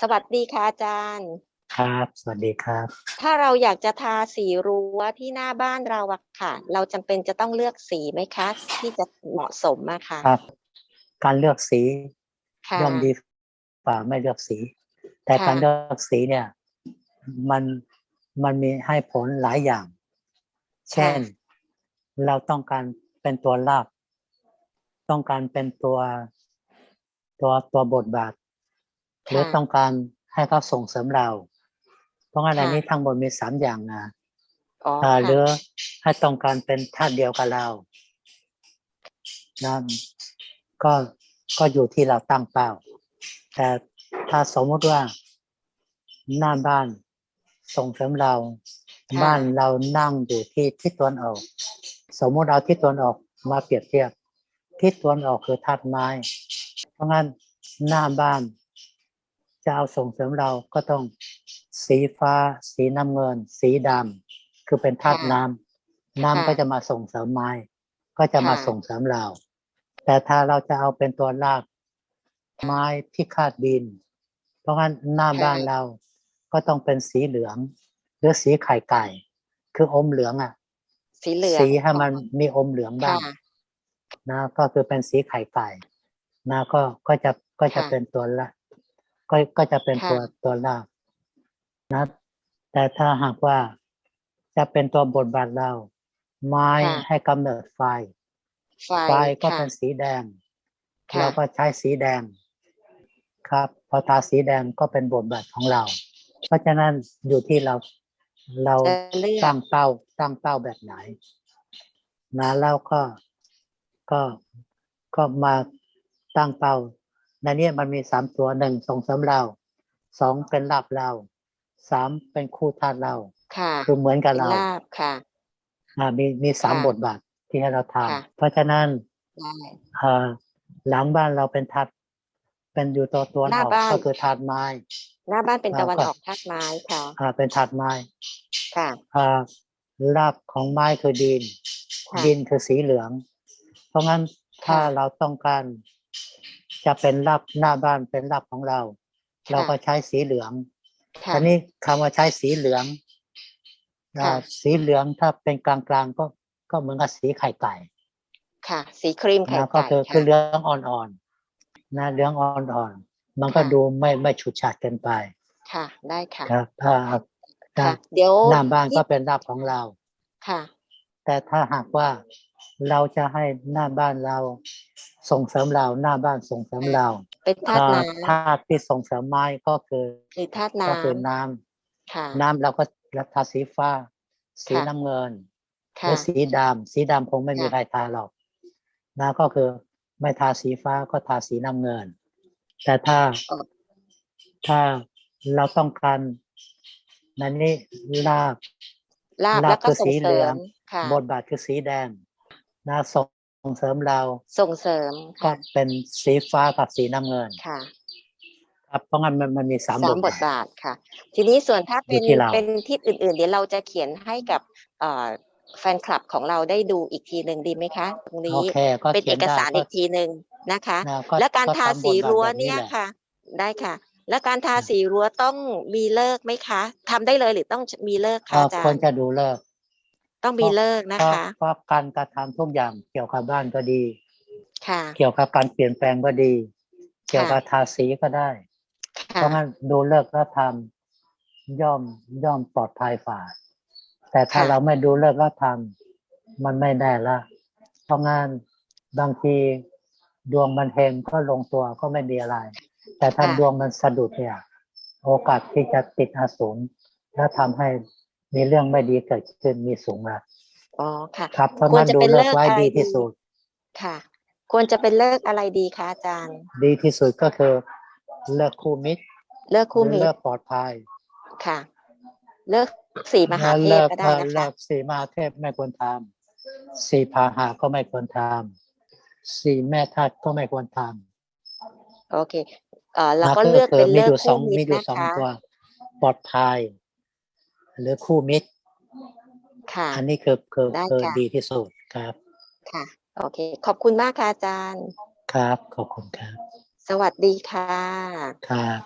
สวัสดีค่ะอาจารย์ ครับ สวัสดีครับ ถ้าเราอยากจะทาสีรั้วที่หน้าบ้านเราอะค่ะ เราจำเป็นจะต้องเลือกสีไหมคะ ที่จะเหมาะสมอะค่ะครับ การเลือกสีค่ะย่อมดีกว่าไม่เลือกสี แต่ค่ะการเลือกสีเนี่ย มันมันมีให้ผลหลายอย่าง เช่น เราต้องการเป็นตัวลาบต้องการเป็นตัวตัวตัวบทบาท หรือค่ะต้องการให้เขาส่งเสริมเรา เพราะงั้นอันค่ะนี้ทั้งหมดมีสามอย่างนะอ๋ออ่าหรืค่ะอให้ต้องการเป็นธาตุเดียวกับเรานะก็ก็อยู่ที่เราตั้งเป้า แต่ถ้าสมมติว่าหน้าบ้านส่งเสริมเราค่ะบ้านเรานั่งอยู่ที่ทิศตะวันออก สมมติเอาทิศตะวันออกมาเปรียบเทียบทิศตะวันออกคือธาตุไม้ เพราะงั้นหน้าบ้าน จะเอาส่งเสริมเราก็ต้องสีฟ้า สีน้ำเงิน สีดำคือเป็นธาตุค่ะน้ำน้ำค่ะก็จะมาส่งเสริมไม้ ก็จะมาค่ะส่งเสริมเรา แต่ถ้าเราจะเอาเป็นตัวรากไม้ที่คาดดิน เพราะงั้นหน้าค่ะบ้านเราก็ต้องเป็นสีเหลือง หรือสีไข่ไก่ คืออมเหลืองอะ สีเหลืองสีให้มันมีอมเหลืองบ้าค่ะงนะก็คือเป็นสีไข่ไก่นะก็ก็จะก็จะค่ะเป็นตัวละ ก็ก็จะเป็นค่ะตัวตัวลากนะ แต่ถ้าหากว่าจะเป็นตัวบทบาทเรา ไม้ค่ะให้กำเนิดไฟ ไฟไฟก็ค่ะเป็นสีแดงค่ะเราก็ใช้สีแดง ครับ พอทาสีแดงก็เป็นบทบาทของเรา เพราะฉะนั้นอยู่ที่เราเราจะเลือกตั้งเป้าตั้งเป้าแบบไหนนะแล้วก็ก็ก็มาตั้งเป้า ในนี้มันมีสามตัวหนึ่งส่งเสริมเราสองเป็นลาบเราสามเป็นคู่ธาตุเราค่ะคือเหมือนกับเป็นเราลาบค่ะอ่ามีมีสามค่ะบทบาทที่ให้เราทค่ะำเพราะฉะนั้นได้เอ่อหลังบ้านเราเป็นธาตุเป็นอยู่ตัวตัวหน้าออกบ้านก็คือธาตุไม้ หน้าบ้านเป็นเราตะวันก็ออกธาตุไม้ค่ะอ่าเป็นธาตุไม้ค่ะอ่าลาบของไม้คือดินค่ะดินคือสีเหลือง เพราะงั้นถ้าค่ะเราต้องการ จะเป็นรับหน้าบ้านเป็นรับของเราค่ะเราก็ใช้สีเหลืองค่ะทีนี้คำว่าใช้สีเหลืองค่ะอ่าสีเหลืองถ้าเป็นกลางๆก็ก็เหมือนกับสีไข่ไก่ ค่ะ สีครีมไข่นะก็ไก่คือคืค่ะอเหลืองอ่อนๆนะเหลืองอ่อนๆมันก็ค่ะดูไม่ไม่ฉูดฉาดเกินไป ค่ะ ได้ค่ะครับถ้าค่ะถ้าเดี๋ยวหน้าบ้านที่ก็เป็นรับของเราค่ะ แต่ถ้าหากว่าเราจะให้หน้าบ้านเราส่งเสริมเราหน้าบ้านส่งเสริมเราเป็นธาตุอ่าน้ธาตุที่ส่งเสริมไม้ก็คือำหรือธาตุก็คือน้น้ำำค่ะน้ำเราก็ทาสีฟ้า สีค่ะน้ำเงินหค่ะรือสีดำสีดำคงไม่มีค่ะใครทาหรอกนะก็คือไม่ทาสีฟ้าก็ทาสีน้ำเงิน แต่ถ้าถ้าเราต้องการนั่นนี่ลาบลาบลาบแล้วก็คือส่สีงเหเสลืริองมค่ะ บทบาทคือสีแดงนะส่งเสริมเราส่งเสริมก็ค่ะเป็นสีฟ้ากับสีน้ำเงินค่ะครับเพราะงั้นมันมันมีสามสามบบททบาทบาทค่ะ ทีนี้ส่วนถ้าอยู่เป็นที่เราเป็นทิศอื่น ๆ เดี๋ยวเราจะเขียนให้กับเอ่อแฟนคลับของเราได้ดูอีกทีหนึ่งดีไหมคะ ตรงโอนี้เคก็เป็นเขีเอยนกได้สารก็อีกทีหนึ่งนะคะนะก็และการก็ทาทำบสีทบาทรั้วแบบนี้เนี่ยแหละค่ะ ได้ค่ะ และการทาสีรั้วต้องมีเลิกษ์ไหมคะทำได้เลยหรือต้องมีเลิกษ์คะเอ่ออาจาควรรย์จะดูเลิกษ์ ต้องมีเลิกษ์นะเพราะคะเพราะการกระทำทุกอย่างเกี่ยวกับบ้านก็ดี ค่ะ เกี่ยวกับการเปลี่ยนแปลงก็ดี เกี่ยวกับทาสีก็ได้ค่ะเพราะงั้นดูเลิกษ์แล้วทำย่อมย่อมปลอดภัยฝ่าแต่ถ้าค่ะเราไม่ดูเลิกษ์แล้วทำมันไม่ได้ละ เพราะงั้นบางทีดวงมันเฮงก็ลงตัวก็ไม่มีอะไร แต่ถ้าค่ะดวงมันสะดุดเนี่ย โอกาสที่จะติดอสูรแล้วทำให้ มีเรื่องไม่ดีเกิดขึ้นมีสูงละอ๋อค่ะ ครับเพราะควรงั้นจะดูเป็นเลิเลิกกษ์ษ์ไว้อะไรดีดีที่สุด ค่ะ ควรจะเป็นเลิกษ์อะไรดีคะอาจารย์ ดีที่สุดก็คือ เลิกคู่มิตร เลิกหคู่รือมิตเลิรกปลอดภัย ค่ะ เลิกสี่มหาเทพเลิกก็ได้นะเลิคะกสี่มหาเทพไม่ควรทำสี่พาหะก็ไม่ควรทำสี่แม่ทัดก็ไม่ควรทำโอเค เอ่อเรานะก็เลือกคืเป็นมีเลิอกยู่สอคู่งมิมีตรอยู่นะสองคะตัวปลอดภัย หรือคู่มิตร ค่ะ อันนี้คือคือได้คือค่ะดีที่สุดครับ ค่ะ โอเค ขอบคุณมากค่ะอาจารย์ ครับ ขอบคุณครับ สวัสดีค่ะ ครับ